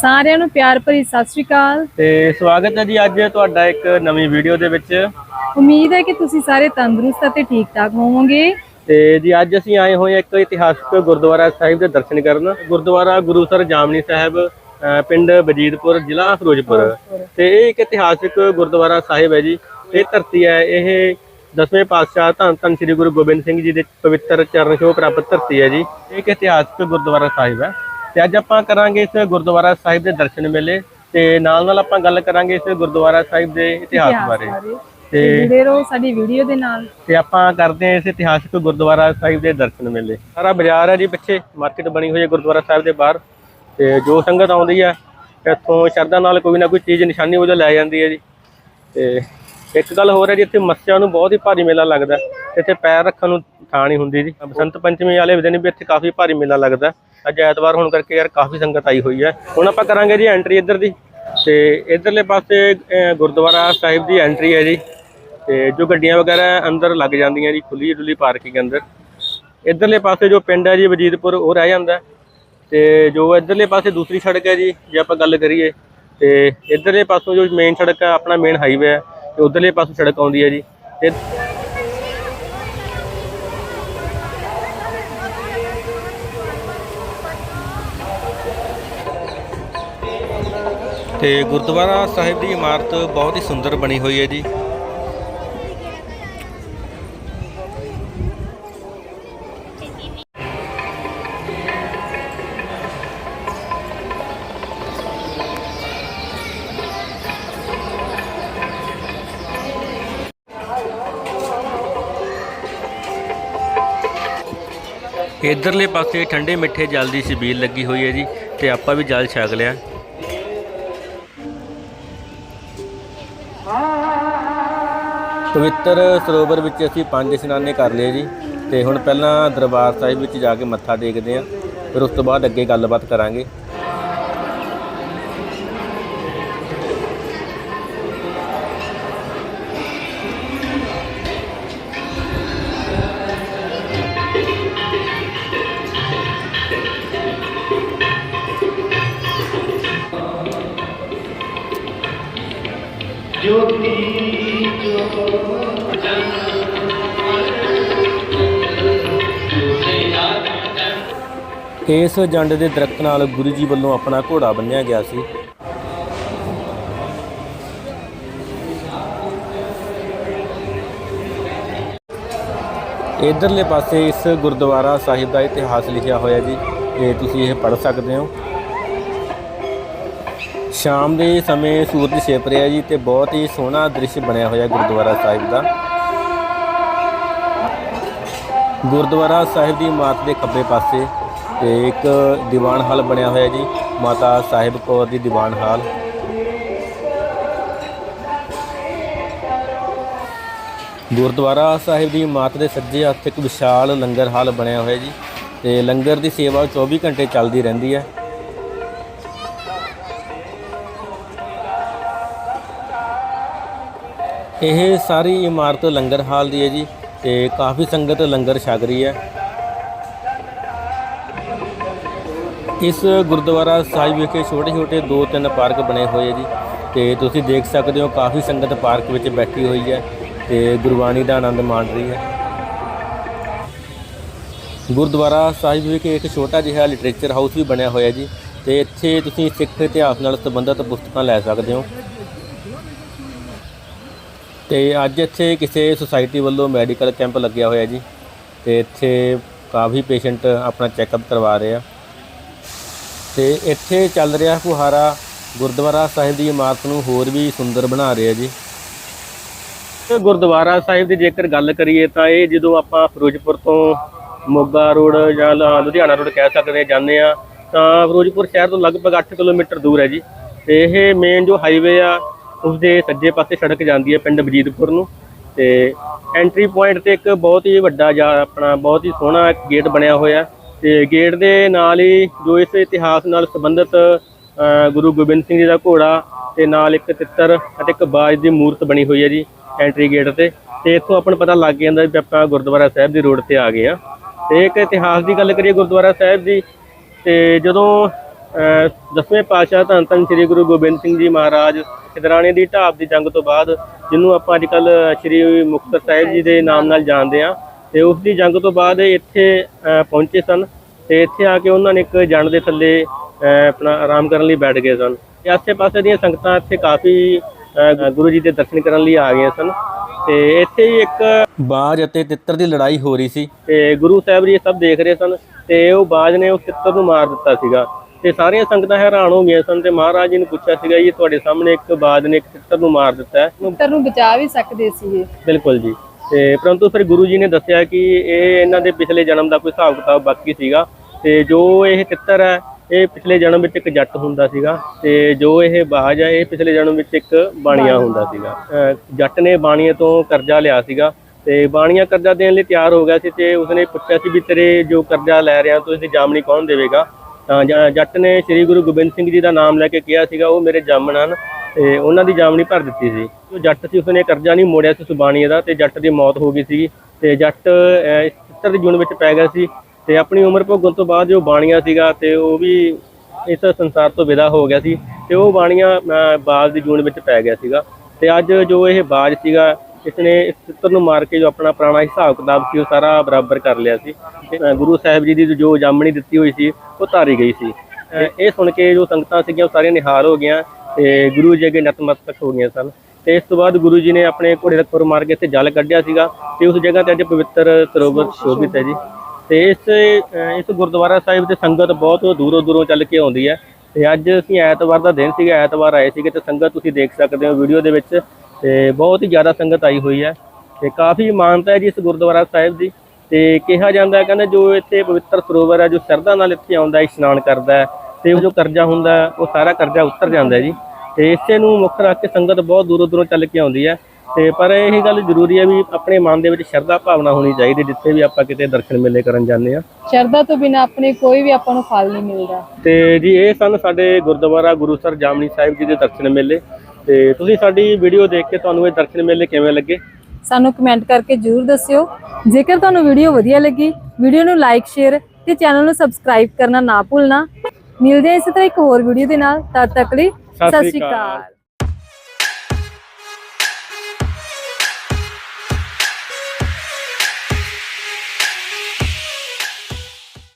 ਸਾਰਿਆਂ ਨੂੰ ਪਿਆਰ ਭਰੀ ਸਤਿ ਸ਼੍ਰੀ ਅਕਾਲ। ਤੇ ਸਵਾਗਤ ਹੈ ਜੀ ਅੱਜ ਤੁਹਾਡਾ ਇੱਕ ਨਵੀਂ ਵੀਡੀਓ ਦੇ ਵਿੱਚ। ਉਮੀਦ ਹੈ ਕਿ ਤੁਸੀਂ ਸਾਰੇ ਤੰਦਰੁਸਤ ਅਤੇ ਠੀਕ ਠਾਕ ਹੋਵੋਗੇ। ਤੇ ਜੀ ਅੱਜ ਅਸੀਂ ਆਏ ਹੋਏ ਇੱਕ ਇਤਿਹਾਸਕ ਗੁਰਦੁਆਰਾ ਸਾਹਿਬ ਦੇ ਦਰਸ਼ਨ ਕਰਨ। ਗੁਰਦੁਆਰਾ ਗੁਰੂਸਰ ਜਾਮਨੀ ਸਾਹਿਬ ਪਿੰਡ ਬਜੀਦਪੁਰ ਜ਼ਿਲ੍ਹਾ ਫਿਰੋਜ਼ਪੁਰ। ਤੇ ਇਹ ਇੱਕ ਇਤਿਹਾਸਕ ਗੁਰਦੁਆਰਾ ਸਾਹਿਬ ਹੈ ਜੀ। ਇਹ ਧਰਤੀ ਹੈ ਇਹ ਦਸਵੇਂ ਪਾਤਸ਼ਾਹ ਧੰਨ ਧੰਨ ਸ੍ਰੀ ਗੁਰੂ ਗੋਬਿੰਦ ਸਿੰਘ ਜੀ ਦੇ ਪਵਿੱਤਰ ਚਰਨ ਛੋਹ ਪ੍ਰਾਪਤ ਧਰਤੀ ਹੈ ਜੀ। ਇਹ ਇੱਕ ਇਤਿਹਾਸਕ ਗੁਰਦੁਆਰਾ ਸਾਹਿਬ ਹੈ। ਤੇ ਅੱਜ ਆਪਾਂ ਕਰਾਂਗੇ ਇਸ ਗੁਰਦੁਆਰਾ ਸਾਹਿਬ ਦੇ ਦਰਸ਼ਨ ਮੇਲੇ ਤੇ ਨਾਲ ਨਾਲ ਆਪਾਂ ਗੱਲ ਕਰਾਂਗੇ ਇਸ ਗੁਰਦੁਆਰਾ ਸਾਹਿਬ ਦੇ ਇਤਿਹਾਸ ਬਾਰੇ। ਤੇ ਜੁੜੇ ਰਹੋ ਸਾਡੀ ਵੀਡੀਓ ਦੇ ਨਾਲ। ਤੇ ਆਪਾਂ ਕਰਦੇ ਹਾਂ ਇਸ ਇਤਿਹਾਸਕ ਗੁਰਦੁਆਰਾ ਸਾਹਿਬ ਦੇ ਦਰਸ਼ਨ ਮੇਲੇ। ਸਾਰਾ ਬਾਜ਼ਾਰ ਹੈ ਜੀ ਪਿੱਛੇ ਮਾਰਕੀਟ ਬਣੀ ਹੋਈ ਹੈ ਗੁਰਦੁਆਰਾ ਸਾਹਿਬ ਦੇ ਬਾਹਰ। ਤੇ ਜੋ ਸੰਗਤ ਆਉਂਦੀ ਹੈ ਇੱਥੋਂ ਸ਼ਰਧਾ ਨਾਲ ਕੋਈ ਨਾ ਕੋਈ ਚੀਜ਼ ਨਿਸ਼ਾਨੀ ਵਜੋਂ ਲੈ ਜਾਂਦੀ ਹੈ ਜੀ। ਤੇ ਇੱਕ ਗੱਲ ਹੋਰ ਹੈ ਜੀ, ਇੱਥੇ ਮੱਸਿਆ ਨੂੰ ਬਹੁਤ ਹੀ ਭਾਰੀ ਮੇਲਾ ਲੱਗਦਾ ਇੱਥੇ ਪੈਰ ਰੱਖਣ ਨੂੰ ਥਾਂ ਨਹੀਂ ਹੁੰਦੀ ਜੀ। ਬਸੰਤ ਪੰਚਮੀ ਵਾਲੇ ਦਿਨ ਵੀ ਇੱਥੇ ਕਾਫੀ ਭਾਰੀ ਮੇਲਾ ਲੱਗਦਾ ਅੱਜ ਐਤਵਾਰ ਹੋਣ ਕਰਕੇ ਯਾਰ ਕਾਫੀ ਸੰਗਤ ਆਈ ਹੋਈ ਹੈ। ਹੁਣ ਆਪਾਂ ਕਰਾਂਗੇ ਜੀ ਐਂਟਰੀ ਇੱਧਰ ਦੀ। ਤੇ ਇੱਧਰਲੇ ਪਾਸੇ ਗੁਰਦੁਆਰਾ ਸਾਹਿਬ ਦੀ ਐਂਟਰੀ ਹੈ ਜੀ। ਤੇ ਜੋ ਗੱਡੀਆਂ ਵਗੈਰਾ ਅੰਦਰ ਲੱਗ ਜਾਂਦੀਆਂ ਜੀ, ਖੁੱਲੀ ਡੁੱਲੀ ਪਾਰਕਿੰਗ ਅੰਦਰ। ਇਧਰਲੇ ਪਾਸੇ ਜੋ ਪਿੰਡ ਹੈ ਜੀ, ਵਜੀਦਪੁਰ, ਉਹ ਰਹਿ ਜਾਂਦਾ ਹੈ। ਤੇ ਜੋ ਇਧਰਲੇ ਪਾਸੇ ਦੂਸਰੀ ਸੜਕ ਹੈ ਜੀ, ਜੇ ਆਪਾਂ ਗੱਲ ਕਰੀਏ, ਤੇ ਇਧਰਲੇ ਪਾਸੋਂ ਜੋ ਮੇਨ ਸੜਕ ਹੈ, ਆਪਣਾ ਮੇਨ ਹਾਈਵੇ ਹੈ। ਤੇ ਉਧਰਲੇ ਪਾਸੋਂ ਸੜਕ ਆਉਂਦੀ ਹੈ ਜੀ। ਤੇ ਤੇ ਗੁਰਦੁਆਰਾ ਸਾਹਿਬ ਦੀ ਇਮਾਰਤ ਬਹੁਤ ਹੀ ਸੁੰਦਰ ਬਣੀ ਹੋਈ ਹੈ ਜੀ। ਇਧਰਲੇ ਪਾਸੇ ਠੰਡੇ ਮਿੱਠੇ ਜਲ ਦੀ ਛਬੀਲ ਲੱਗੀ ਹੋਈ ਹੈ ਜੀ ਤੇ ਆਪਾਂ ਵੀ ਜਲ ਛਕ ਲਿਆ। ਪਵਿੱਤਰ ਸਰੋਵਰ ਵਿੱਚ ਅਸੀਂ ਪੰਜ ਇਸ਼ਨਾਨੇ ਕਰ ਲਏ ਜੀ ਤੇ ਹੁਣ ਪਹਿਲਾਂ ਦਰਬਾਰ ਸਾਹਿਬ ਵਿੱਚ ਜਾ ਕੇ ਮੱਥਾ ਟੇਕਦੇ ਹਾਂ, ਫਿਰ ਉਸ ਤੋਂ ਬਾਅਦ ਅੱਗੇ ਗੱਲਬਾਤ ਕਰਾਂਗੇ। ਇਸ ਜੰਡ ਦੇ ਦਰਖਤ ਨਾਲ ਗੁਰੂ ਜੀ ਵੱਲੋਂ ਆਪਣਾ ਘੋੜਾ ਬੰਨਿਆ ਗਿਆ ਸੀ। ਇਧਰਲੇ ਪਾਸੇ ਇਸ ਗੁਰਦੁਆਰਾ ਸਾਹਿਬ ਦਾ ਇਤਿਹਾਸ ਲਿਖਿਆ ਹੋਇਆ ਜੀ। ਇਹ ਤੁਸੀਂ ਇਹ ਪੜ੍ਹ ਸਕਦੇ ਹੋ। ਸ਼ਾਮ ਦੇ ਸਮੇਂ ਸੂਰਜ ਛਿਪ ਰਿਹਾ ਜੀ ਤੇ ਬਹੁਤ ਹੀ ਸੋਹਣਾ ਦ੍ਰਿਸ਼ ਬਣਿਆ ਹੋਇਆ ਗੁਰਦੁਆਰਾ ਸਾਹਿਬ ਦਾ। ਗੁਰਦੁਆਰਾ ਸਾਹਿਬ ਦੀ ਇਮਾਰਤ ਦੇ ਖੱਬੇ ਪਾਸੇ ਤੇ ਇੱਕ ਦੀਵਾਨ ਹਾਲ ਬਣਿਆ ਹੋਇਆ ਜੀ, ਮਾਤਾ ਸਾਹਿਬ ਕੌਰ ਦੀ ਦੀਵਾਨ ਹਾਲ। ਗੁਰਦੁਆਰਾ ਸਾਹਿਬ ਦੀ ਇਮਾਰਤ ਦੇ ਸੱਜੇ ਹੱਥ ਇੱਕ ਵਿਸ਼ਾਲ ਲੰਗਰ ਹਾਲ ਬਣਿਆ ਹੋਇਆ ਜੀ ਤੇ ਲੰਗਰ ਦੀ ਸੇਵਾ 24 ਘੰਟੇ ਚੱਲਦੀ ਰਹਿੰਦੀ ਹੈ। ਇਹ ਸਾਰੀ ਇਮਾਰਤ ਲੰਗਰ ਹਾਲ ਦੀ ਹੈ ਜੀ ਤੇ ਕਾਫੀ ਸੰਗਤ ਲੰਗਰ ਛਕ ਰਹੀ ਹੈ। ਇਸ ਗੁਰਦੁਆਰਾ ਸਾਹਿਬ ਵਿਖੇ ਛੋਟੇ ਛੋਟੇ ਦੋ ਤਿੰਨ ਪਾਰਕ ਬਣੇ ਹੋਏ ਜੀ ਤੇ ਤੁਸੀਂ ਦੇਖ ਸਕਦੇ ਹੋ ਕਾਫੀ ਸੰਗਤ ਪਾਰਕ ਵਿੱਚ ਬੈਠੀ ਹੋਈ ਹੈ ਤੇ ਗੁਰਬਾਣੀ ਦਾ ਆਨੰਦ ਮਾਣ ਰਹੀ ਹੈ। ਗੁਰਦੁਆਰਾ ਸਾਹਿਬ ਵਿਖੇ ਇੱਕ ਛੋਟਾ ਜਿਹਾ ਲਿਟਰੇਚਰ ਹਾਊਸ ਵੀ ਬਣਿਆ ਹੋਇਆ ਜੀ ਤੇ ਇੱਥੇ ਤੁਸੀਂ ਸਿੱਖ ਇਤਿਹਾਸ ਨਾਲ ਸੰਬੰਧਿਤ ਪੁਸਤਕਾਂ ਲੈ ਸਕਦੇ ਹੋ। ਤੇ ਅੱਜ ਇੱਥੇ ਕਿਸੇ ਸੁਸਾਇਟੀ ਵੱਲੋਂ ਮੈਡੀਕਲ ਕੈਂਪ ਲੱਗਿਆ ਹੋਇਆ ਜੀ। ਤੇ ਇੱਥੇ ਕਾਫੀ ਪੇਸ਼ੈਂਟ ਆਪਣਾ ਚੈੱਕਅਪ ਕਰਵਾ ਰਹੇ ਆ। ਤੇ ਇੱਥੇ ਚੱਲ ਰਿਹਾ ਫੁਹਾਰਾ ਗੁਰਦੁਆਰਾ ਸਾਹਿਬ ਦੀ ਇਮਾਰਤ ਨੂੰ ਹੋਰ ਵੀ ਸੁੰਦਰ ਬਣਾ ਰਿਹਾ ਜੀ। ਗੁਰਦੁਆਰਾ ਸਾਹਿਬ ਦੀ ਜੇਕਰ ਗੱਲ ਕਰੀਏ ਤਾਂ ਇਹ ਜਦੋਂ ਆਪਾਂ ਫਿਰੋਜ਼ਪੁਰ ਤੋਂ ਮੋਗਾ ਰੋਡ ਜਾਂ ਲੁਧਿਆਣਾ ਰੋਡ ਕਹਿ ਸਕਦੇ ਜਾਂਦੇ ਆ, ਤਾਂ ਫਿਰੋਜ਼ਪੁਰ ਸ਼ਹਿਰ ਤੋਂ ਲਗਭਗ 8 ਕਿਲੋਮੀਟਰ ਦੂਰ ਹੈ ਜੀ। ਤੇ ਇਹ ਮੇਨ ਜੋ ਹਾਈਵੇ ਆ ਉਸ ਦੇ ਸੱਜੇ ਪਾਸੇ ਸੜਕ ਜਾਂਦੀ ਹੈ ਪਿੰਡ ਬਜੀਦਪੁਰ ਨੂੰ ਤੇ ਐਂਟਰੀ ਪੁਆਇੰਟ ਤੇ ਇੱਕ ਬਹੁਤ ਹੀ ਵੱਡਾ ਜਾਂ ਆਪਣਾ ਬਹੁਤ ਹੀ ਸੋਹਣਾ ਗੇਟ ਬਣਿਆ ਹੋਇਆ ਤੇ ਗੇਟ ਦੇ ਨਾਲ ਹੀ ਜੋ ਇਸ ਇਤਿਹਾਸ ਨਾਲ ਸੰਬੰਧਿਤ ਗੁਰੂ ਗੋਬਿੰਦ ਸਿੰਘ ਜੀ ਦਾ ਘੋੜਾ ਤੇ ਨਾਲ ਇੱਕ ਤਿੱਤਰ ਅਤੇ ਇੱਕ ਬਾਜ ਦੀ ਮੂਰਤ ਬਣੀ ਹੋਈ ਹੈ ਜੀ ਐਂਟਰੀ ਗੇਟ ਤੇ ਤੇ ਇੱਥੋਂ ਆਪਾਂ ਨੂੰ ਪਤਾ ਲੱਗ ਜਾਂਦਾ ਵੀ ਆਪਾਂ ਗੁਰਦੁਆਰਾ ਸਾਹਿਬ ਦੀ ਰੋਡ ਤੇ ਆ ਗਏ ਆ ਤੇ ਇੱਕ ਇਤਿਹਾਸ ਦੀ ਗੱਲ ਕਰੀਏ ਗੁਰਦੁਆਰਾ ਸਾਹਿਬ ਦੀ, ਤੇ ਜਦੋਂ ਦਸਵੇਂ ਪਾਤਸ਼ਾਹ ਧੰਨ ਧੰਨ ਸ੍ਰੀ ਗੁਰੂ ਗੋਬਿੰਦ ਸਿੰਘ ਜੀ ਮਹਾਰਾਜ ਖਿਦਰਾਣੇ ਦੀ ਢਾਬ ਦੀ ਜੰਗ ਤੋਂ ਬਾਅਦ ਜਿਹਨੂੰ ਆਪਾਂ ਅੱਜ ਕੱਲ ਸ੍ਰੀ ਮੁਕਤਸਰ ਸਾਹਿਬ ਜੀ ਦੇ ਨਾਮ ਨਾਲ ਜਾਣਦੇ ਆ ਤੇ ਉਸ ਦੀ ਜੰਗ ਤੋਂ ਬਾਅਦ ਇੱਥੇ ਪਹੁੰਚੇ ਸਨ ਤੇ ਇੱਥੇ ਆ ਕੇ ਉਹਨਾਂ ਨੇ ਇੱਕ ਜੰਡ ਦੇ ਥੱਲੇ ਆਪਣਾ ਆਰਾਮ ਕਰਨ ਲਈ ਬੈਠ ਗਏ ਸਨ ਤੇ ਆਸੇ-ਪਾਸੇ ਦੀਆਂ ਸੰਗਤਾਂ ਇੱਥੇ ਕਾਫੀ ਗੁਰੂ ਜੀ ਦੇ ਦਰਸ਼ਨ ਕਰਨ ਲਈ ਆ ਗਈਆਂ ਸਨ ਤੇ ਇੱਥੇ ਹੀ ਇੱਕ ਬਾਜ ਅਤੇ ਤਿੱਤਰ ਦੀ ਲੜਾਈ ਹੋ ਰਹੀ ਸੀ। ਤੇ ਗੁਰੂ ਸਾਹਿਬ ਜੀ ਸਭ ਦੇਖ ਰਹੇ ਸਨ ਤੇ ਉਹ ਬਾਜ ਨੇ ਉਸ ਤਿੱਤਰ ਨੂੰ ਮਾਰ ਦਿੱਤਾ ਸੀਗਾ। ਤੇ ਸਾਰੀਆਂ ਸੰਗਤਾਂ ਹੈਰਾਨ ਹੋ ਗਈਆਂ ਸਨ ਤੇ ਮਹਾਰਾਜ ਜੀ ਨੂੰ ਪੁੱਛਿਆ ਸੀਗਾ ਜੀ ਤੁਹਾਡੇ ਸਾਹਮਣੇ ਇੱਕ ਬਾਜ ਨੇ ਇੱਕ ਤਿੱਤਰ ਨੂੰ ਮਾਰ ਦਿੱਤਾ ਹੈ। ਪੁੱਤਰ ਨੂੰ ਬਚਾ ਵੀ ਸਕਦੇ ਸੀਗੇ। ਬਿਲਕੁਲ ਜੀ। ਤੇ ਪਰੰਤੂ ਫਿਰ ਗੁਰੂ ਜੀ ਨੇ ਦੱਸਿਆ ਕਿ ਇਹ ਇਹਨਾਂ ਦੇ ਪਿਛਲੇ ਜਨਮ ਦਾ ਕੋਈ ਹਿਸਾਬ ਕਿਤਾਬ ਬਾਕੀ ਸੀਗਾ ਤੇ ਜੋ ਇਹ ਤਿੱਤਰ ਹੈ ਇਹ ਪਿਛਲੇ ਜਨਮ ਵਿੱਚ ਇੱਕ ਜੱਟ ਹੁੰਦਾ ਸੀਗਾ ਤੇ ਜੋ ਇਹ ਬਾਜ ਹੈ ਇਹ ਪਿਛਲੇ ਜਨਮ ਵਿੱਚ ਇੱਕ ਬਾਣੀਆ ਹੁੰਦਾ ਸੀਗਾ। ਜੱਟ ਨੇ ਬਾਣੀਏ ਤੋਂ ਕਰਜ਼ਾ ਲਿਆ ਸੀਗਾ ਤੇ ਬਾਣੀਆ ਕਰਜ਼ਾ ਦੇਣ ਲਈ ਤਿਆਰ ਹੋ ਗਿਆ ਸੀ ਤੇ ਉਸਨੇ ਪੁੱਛਿਆ ਸੀ ਵੀ ਤੇਰੇ ਜੋ ਕਰਜ਼ਾ ਲੈ ਰਿਹਾ ਤੂੰ ਇਸਦੀ ਜਾਮਨੀ ਕੌਣ ਦੇਵੇਗਾ? ਤਾਂ ਜੱਟ ਨੇ ਸ੍ਰੀ ਗੁਰੂ ਗੋਬਿੰਦ ਸਿੰਘ ਜੀ ਦਾ ਨਾਮ ਲੈ ਕੇ ਕਿਹਾ ਸੀਗਾ ਉਹ ਮੇਰੇ ਜਾਮਨ ਹਨ ਤੇ ਉਹਨਾਂ ਦੀ ਜਾਮਣੀ ਭਰ ਦਿੱਤੀ ਸੀ। ਜੋ ਜੱਟ ਸੀ ਉਸਨੇ ਕਰਜ਼ਾ ਨਹੀਂ ਮੋੜਿਆ ਸੀ ਸੁਬਾਣੀਏ ਦਾ ਤੇ ਜੱਟ ਦੀ ਮੌਤ ਹੋ ਗਈ ਸੀ ਤੇ ਜੱਟ ਅਹ, ਇਸ ਚਿੱਤਰ ਦੀ ਜੂਨ ਵਿੱਚ ਪੈ ਗਿਆ ਸੀ ਤੇ ਆਪਣੀ ਉਮਰ ਭੋਗਣ ਤੋਂ ਬਾਅਦ ਜੋ ਬਾਣੀਆ ਸੀਗਾ ਤੇ ਉਹ ਵੀ ਇਸ ਸੰਸਾਰ ਤੋਂ ਵਿਦਾ ਹੋ ਗਿਆ ਸੀ ਤੇ ਉਹ ਬਾਣੀਆ ਅਹ, ਬਾਜ਼ ਦੀ ਜੂਨ ਵਿੱਚ ਪੈ ਗਿਆ ਸੀਗਾ। ਤੇ ਅੱਜ ਜੋ ਇਹ ਬਾਜ਼ ਸੀਗਾ ਇਸਨੇ ਇਸ ਨੂੰ ਮਾਰ ਕੇ ਜੋ ਆਪਣਾ ਪੁਰਾਣਾ ਹਿਸਾਬ ਕਿਤਾਬ ਸੀ ਉਹ ਸਾਰਾ ਬਰਾਬਰ ਕਰ ਲਿਆ ਸੀ। ਗੁਰੂ ਸਾਹਿਬ ਜੀ ਦੀ ਜੋ ਜਾਮਣੀ ਦਿੱਤੀ ਹੋਈ ਸੀ ਉਹ ਤਾਰੀ ਗਈ ਸੀ। ਇਹ ਸੁਣ ਕੇ ਜੋ ਸੰਗਤਾਂ ਸੀਗੀਆਂ ਉਹ ਸਾਰੀਆਂ ਨਿਹਾਲ ਹੋ ਗਈਆਂ ਤੇ ਗੁਰੂ ਜੀ ਅੱਗੇ ਨਤਮਸਤਕ ਹੋ ਗਈਆਂ ਸਨ। ਤੇ ਇਸ ਤੋਂ ਬਾਅਦ ਗੁਰੂ ਜੀ ਨੇ ਆਪਣੇ ਘੋੜੇ ਦਾ ਖੁਰ ਮਾਰ ਕੇ ਇੱਥੇ ਜਲ ਕੱਢਿਆ ਸੀਗਾ ਤੇ ਉਸ ਜਗ੍ਹਾ ਤੇ ਅੱਜ ਪਵਿੱਤਰ ਸਰੋਵਰ ਸ਼ੋਭਿਤ ਹੈ ਜੀ। ਤੇ ਇਸ ਇਸ ਗੁਰਦੁਆਰਾ ਸਾਹਿਬ ਤੇ ਸੰਗਤ ਬਹੁਤ ਦੂਰੋਂ ਦੂਰੋਂ ਚੱਲ ਕੇ ਆਉਂਦੀ ਹੈ। ਤੇ ਅੱਜ ਅਸੀਂ ਐਤਵਾਰ ਦਾ ਦਿਨ ਸੀਗਾ ਐਤਵਾਰ ਆਏ ਸੀਗੇ ਤੇ ਸੰਗਤ ਤੁਸੀਂ ਦੇਖ ਸਕਦੇ ਹੋ ਵੀਡੀਓ ਦੇ ਵਿੱਚ ਤੇ ਬਹੁਤ ਹੀ ਜ਼ਿਆਦਾ ਸੰਗਤ ਆਈ ਹੋਈ ਹੈ ਤੇ ਕਾਫੀ ਮਾਨਤਾ ਹੈ ਜੀ ਇਸ ਗੁਰਦੁਆਰਾ ਸਾਹਿਬ ਦੀ ਤੇ ਕਿਹਾ ਜਾਂਦਾ ਹੈ ਕਹਿੰਦੇ ਜੋ ਇੱਥੇ ਪਵਿੱਤਰ ਸਰੋਵਰ ਹੈ ਜੋ ਸ਼ਰਧਾ ਨਾਲ ਇੱਥੇ ਆਉਂਦਾ ਹੈ ਇਸ਼ਨਾਨ ਕਰਦਾ ਹੈ ਤੇ ਉਹ ਜੋ ਕਰਜ਼ਾ ਹੁੰਦਾ ਉਹ ਸਾਰਾ ਕਰਜ਼ਾ ਉਤਰ ਜਾਂਦਾ ਜੀ ਤੇ ਇਸੇ ਨੂੰ ਮੁੱਖ ਰੱਖ ਕੇ ਸੰਗਤ ਬਹੁਤ ਦੂਰੋਂ ਦੂਰੋਂ ਚੱਲ ਕੇ ਆਉਂਦੀ ਹੈ ਤੇ ਪਰ ਇਹ ਗੱਲ ਜ਼ਰੂਰੀ ਹੈ ਵੀ ਆਪਣੇ ਮਨ ਦੇ ਵਿੱਚ ਸ਼ਰਧਾ ਭਾਵਨਾ ਹੋਣੀ ਚਾਹੀਦੀ ਜਿੱਥੇ ਵੀ ਆਪਾਂ ਕਿਤੇ ਦਰਸ਼ਨ ਮੇਲੇ ਕਰਨ ਜਾਂਦੇ ਆ ਸ਼ਰਧਾ ਤੋਂ ਬਿਨਾ ਆਪਣੇ ਕੋਈ ਵੀ ਆਪਾਂ ਨੂੰ ਫਲ ਨਹੀਂ ਮਿਲਦਾ। ਤੇ ਜੀ ਇਹ ਸਨ ਸਾਡੇ ਗੁਰਦੁਆਰਾ ਗੁਰੂਸਰ ਜਾਮਨੀ ਸਾਹਿਬ ਜੀ ਦੇ ਦਰਸ਼ਨ ਮੇਲੇ। ਤੇ ਤੁਸੀਂ ਸਾਡੀ ਵੀਡੀਓ ਦੇਖ ਕੇ ਤੁਹਾਨੂੰ ਇਹ ਦਰਸ਼ਨ ਮੇਲੇ ਕਿਵੇਂ ਲੱਗੇ? ਸਾਨੂੰ ਕਮੈਂਟ ਕਰਕੇ ਜਰੂਰ ਦੱਸਿਓ। ਜੇਕਰ ਤੁਹਾਨੂੰ ਵੀਡੀਓ ਵਧੀਆ ਲੱਗੀ ਵੀਡੀਓ ਨੂੰ ਲਾਈਕ ਸ਼ੇਅਰ ਤੇ ਚੈਨਲ ਨੂੰ ਸਬਸਕ੍ਰਾਈਬ ਕਰਨਾ ਨਾ ਭੁੱਲਣਾ। ਮਿਲਦੇ ਹਾਂ ਇਸੇ ਤਰ੍ਹਾਂ ਇੱਕ ਹੋਰ ਵੀਡੀਓ ਦੇ ਨਾਲ। ਤਦ ਤੱਕ ਲਈ ਸਤਿ ਸ਼੍ਰੀ ਅਕਾਲ।